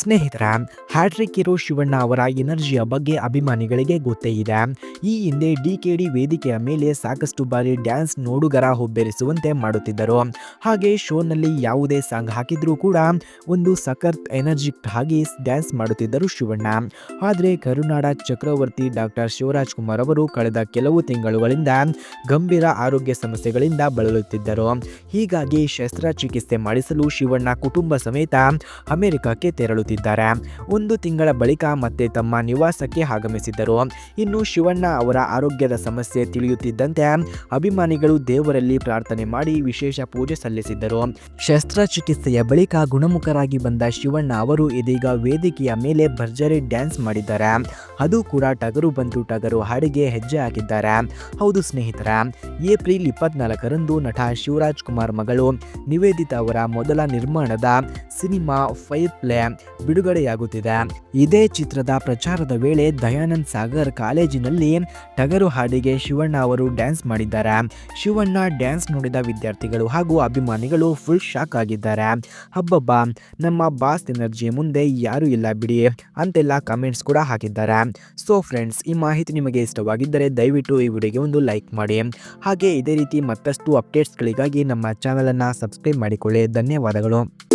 ಸ್ನೇಹಿತರ ಹ್ಯಾಟ್ರಿಕ್ ಇರೋ ಶಿವಣ್ಣ ಅವರ ಎನರ್ಜಿಯ ಬಗ್ಗೆ ಅಭಿಮಾನಿಗಳಿಗೆ ಗೊತ್ತೇ ಇದೆ. ಈ ಹಿಂದೆ ಡಿ ಕೆ ಡಿ ವೇದಿಕೆಯ ಮೇಲೆ ಸಾಕಷ್ಟು ಬಾರಿ ಡ್ಯಾನ್ಸ್ ನೋಡುಗರ ಹುಬ್ಬೇರಿಸುವಂತೆ ಮಾಡುತ್ತಿದ್ದರು. ಹಾಗೆ ಶೋನಲ್ಲಿ ಯಾವುದೇ ಸಾಂಗ್ ಹಾಕಿದ್ರೂ ಕೂಡ ಒಂದು ಸಖತ್ ಎನರ್ಜಿಕ್ ಆಗಿ ಡ್ಯಾನ್ಸ್ ಮಾಡುತ್ತಿದ್ದರು ಶಿವಣ್ಣ. ಆದರೆ ಕರುನಾಡ ಚಕ್ರವರ್ತಿ ಡಾಕ್ಟರ್ ಶಿವರಾಜ್ ಕುಮಾರ್ ಅವರು ಕಳೆದ ಕೆಲವು ತಿಂಗಳುಗಳಿಂದ ಗಂಭೀರ ಆರೋಗ್ಯ ಸಮಸ್ಯೆಗಳಿಂದ ಬಳಲುತ್ತಿದ್ದರು. ಹೀಗಾಗಿ ಶಸ್ತ್ರಚಿಕಿತ್ಸೆ ಮಾಡಿಸಲು ಶಿವಣ್ಣ ಕುಟುಂಬ ಸಮೇತ ಅಮೆರಿಕಕ್ಕೆ ತೆರಳುತ್ತಿದ್ದಾರೆ. ಒಂದು ತಿಂಗಳ ಬಳಿಕ ಮತ್ತೆ ತಮ್ಮ ನಿವಾಸಕ್ಕೆ ಆಗಮಿಸಿದ್ದರು. ಇನ್ನು ಶಿವಣ್ಣ ಅವರ ಆರೋಗ್ಯದ ಸಮಸ್ಯೆ ತಿಳಿಯುತ್ತಿದ್ದಂತೆ ಅಭಿಮಾನಿಗಳು ದೇವರಲ್ಲಿ ಪ್ರಾರ್ಥನೆ ಮಾಡಿ ವಿಶೇಷ ಪೂಜೆ ಸಲ್ಲಿಸಿದ್ದರು. ಶಸ್ತ್ರಚಿಕಿತ್ಸೆಯ ಬಳಿಕ ಗುಣಮುಖರಾಗಿ ಬಂದ ಶಿವಣ್ಣ ಅವರು ಇದೀಗ ವೇದಿಕೆಯ ಮೇಲೆ ಭರ್ಜರಿ ಡ್ಯಾನ್ಸ್ ಮಾಡಿದ್ದಾರೆ. ಅದು ಕೂಡ ಟಗರು ಬಂತು ಟಗರು ಹಾಡಿಗೆ ಹೆಜ್ಜೆ ಹಾಕಿದ್ದಾರೆ. ಹೌದು ಸ್ನೇಹಿತರ, ಏಪ್ರಿಲ್ ಇಪ್ಪತ್ನಾಲ್ಕರಂದು ನಟ ಶಿವರಾಜ್ ಕುಮಾರ್ ಮಗಳು ನಿವೇದಿತಾ ಅವರ ಮೊದಲ ನಿರ್ಮಾಣದ ಸಿನಿಮಾ ಫೈರ್ ಪ್ಲೇ ಬಿಡುಗಡೆಯಾಗುತ್ತಿದೆ. ಇದೇ ಚಿತ್ರದ ಪ್ರಚಾರದ ವೇಳೆ ದಯಾನಂದ್ ಸಾಗರ್ ಕಾಲೇಜಿನಲ್ಲಿ ಟಗರು ಹಾಡಿಗೆ ಶಿವಣ್ಣ ಅವರು ಡ್ಯಾನ್ಸ್ ಮಾಡಿದ್ದಾರೆ. ಶಿವಣ್ಣ ಡ್ಯಾನ್ಸ್ ನೋಡಿದ ವಿದ್ಯಾರ್ಥಿಗಳು ಹಾಗೂ ಅಭಿಮಾನಿಗಳು ಫುಲ್ ಶಾಕ್ ಆಗಿದ್ದಾರೆ. ಹಬ್ಬಬ್ಬ, ನಮ್ಮ ಬಾಸ್ ಎನರ್ಜಿ ಮುಂದೆ ಯಾರು ಇಲ್ಲ ಬಿಡಿ ಅಂತೆಲ್ಲ ಕಮೆಂಟ್ಸ್ ಕೂಡ ಹಾಕಿದ್ದಾರೆ. ಸೊ ಫ್ರೆಂಡ್ಸ್ ಈ ಮಾಹಿತಿ ನಿಮಗೆ ಇಷ್ಟವಾಗಿದ್ದರೆ ದಯವಿಟ್ಟು ಈ ವಿಡಿಯೋಗೆ ಒಂದು ಲೈಕ್ ಮಾಡಿ. ಹಾಗೆ ಇದೇ ರೀತಿ ಮತ್ತಷ್ಟು ಅಪ್ಡೇಟ್ಸ್ಗಳಿಗಾಗಿ ನಮ್ಮ ಚಾನಲನ್ನು ಸಬ್ಸ್ಕ್ರೈಬ್ ಮಾಡಿಕೊಳ್ಳಿ. ಧನ್ಯವಾದಗಳು.